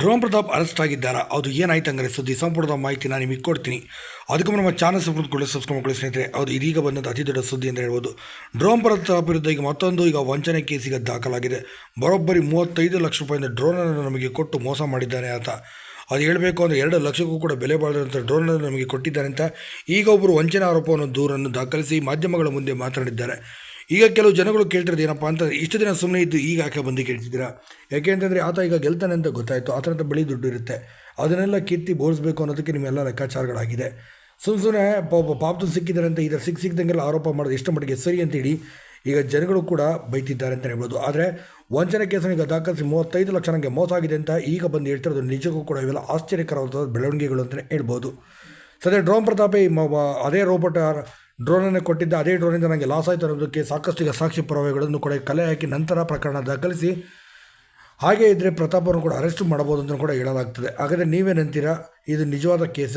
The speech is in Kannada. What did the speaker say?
Drone Pratap arrest ಆಗಿದ್ದಾರಾ? ಅದು ಏನಾಯ್ತು ಅಂದರೆ ಸುದ್ದಿ ಸಂಪುಟದ ಮಾಹಿತಿ ನಾನು ನಿಮಗೆ ಕೊಡ್ತೀನಿ. ಅದಕ್ಕೂ ನಮ್ಮ ಚಾನಲ್ ಸಂಪೂರ್ಣಕೊಳ್ಳಿ ಸಬ್ಸ್ಕ್ರೈಬ್ ಮಾಡ್ಕೊಳ್ಳಿ ಸ್ನೇಹಿತರೆ. ಅದು ಇದೀಗ ಬಂದಂಥ ಅತಿ ದೊಡ್ಡ ಸುದ್ದಿ ಅಂತ ಹೇಳ್ಬೋದು. ಡ್ರೋನ್ ಪ್ರತಾಪ್ ವಿರುದ್ಧ ಈಗ ಮತ್ತೊಂದು ಈಗ ವಂಚನೆ ಕೇಸಿಗೆ ದಾಖಲಾಗಿದೆ. ಬರೋಬ್ಬರಿ ಮೂವತ್ತೈದು ಲಕ್ಷ ರೂಪಾಯಿಂದ ಡ್ರೋನನ್ನು ನಮಗೆ ಕೊಟ್ಟು ಮೋಸ ಮಾಡಿದ್ದಾನೆ ಅಂತ. ಅದು ಹೇಳಬೇಕು ಅಂದರೆ ಎರಡು ಲಕ್ಷಕ್ಕೂ ಕೂಡ ಬೆಲೆ ಬಾಳದಂಥ ಡ್ರೋನನ್ನು ನಮಗೆ ಕೊಟ್ಟಿದ್ದಾರೆ ಅಂತ. ಈಗ ಒಬ್ಬರು ವಂಚನೆ ಆರೋಪವನ್ನು ದೂರನ್ನು ದಾಖಲಿಸಿ ಮಾಧ್ಯಮಗಳ ಮುಂದೆ ಮಾತನಾಡಿದ್ದಾರೆ. ಈಗ ಕೆಲವು ಜನಗಳು ಕೇಳ್ತಿರೋದು ಏನಪ್ಪ ಅಂತಂದರೆ, ಇಷ್ಟು ದಿನ ಸುಮ್ಮನೆ ಇದ್ದು ಈಗ ಯಾಕೆ ಬಂದು ಕೇಳ್ತಿದ್ದೀರಾ? ಯಾಕೆ ಅಂತಂದರೆ ಆತ ಈಗ ಗೆಲ್ತಾನೆ ಅಂತ ಗೊತ್ತಾಯಿತು ಆತನಂತ ಬಳಿ ದುಡ್ಡು ಇರುತ್ತೆ. ಅದನ್ನೆಲ್ಲ ಕಿತ್ತಿ ಬೋರಿಸ್ಬೇಕು ಅನ್ನೋದಕ್ಕೆ ನಿಮ್ಮೆಲ್ಲ ಲೆಕ್ಕಾಚಾರಗಳಾಗಿದೆ. ಸುಮ್ಮ ಸುಮ್ಮನೆ ಪಾಪ ಪಾಪು ಸಿಕ್ಕಿದ್ದಾರೆ ಅಂತ ಇದರ ಸಿಕ್ಕ ಸಿಕ್ಕಿದಂಗೆಲ್ಲ ಆರೋಪ ಮಾಡೋದು ಎಷ್ಟು ಮಟ್ಟಿಗೆ ಸರಿ ಅಂತೇಳಿ ಈಗ ಜನಗಳು ಕೂಡ ಬೈತಿದ್ದಾರೆ ಅಂತ ಹೇಳ್ಬೋದು. ಆದರೆ ವಂಚನೆ ಕೇಸನ್ನು ಈಗ ದಾಖಲಿಸಿ ಮೂವತ್ತೈದು ಲಕ್ಷ ನನಗೆ ಮೋಸ ಆಗಿದೆ ಅಂತ ಈಗ ಬಂದು ಹೇಳ್ತಿರೋದು ನಿಜಕ್ಕೂ ಕೂಡ ಇವೆಲ್ಲ ಆಶ್ಚರ್ಯಕರವಾದ ಬೆಳವಣಿಗೆಗಳು ಅಂತಲೇ ಹೇಳ್ಬೋದು. ಸದ್ಯ ಡ್ರೋನ್ ಪ್ರತಾಪೇ ಅದೇ ರೋಬೋಟ್ ಡ್ರೋನನ್ನು ಕೊಟ್ಟಿದ್ದ ಅದೇ ಡ್ರೋನಿಂದ ನನಗೆ ಲಾಸ್ ಆಯಿತು ಅನ್ನೋದಕ್ಕೆ ಸಾಕಷ್ಟು ಈಗ ಸಾಕ್ಷಿ ಪುರಾವೆಗಳನ್ನು ಕೂಡ ಕಲೆ ಹಾಕಿ ನಂತರ ಪ್ರಕರಣ ದಾಖಲಿಸಿ ಹಾಗೆ ಇದ್ದರೆ ಪ್ರತಾಪವನ್ನು ಕೂಡ ಅರೆಸ್ಟ್ ಮಾಡ್ಬೋದು ಅಂತ ಕೂಡ ಹೇಳಲಾಗ್ತದೆ. ಹಾಗಾದರೆ ನೀವೇನಂತೀರಾ ಇದು ನಿಜವಾದ ಕೇಸ್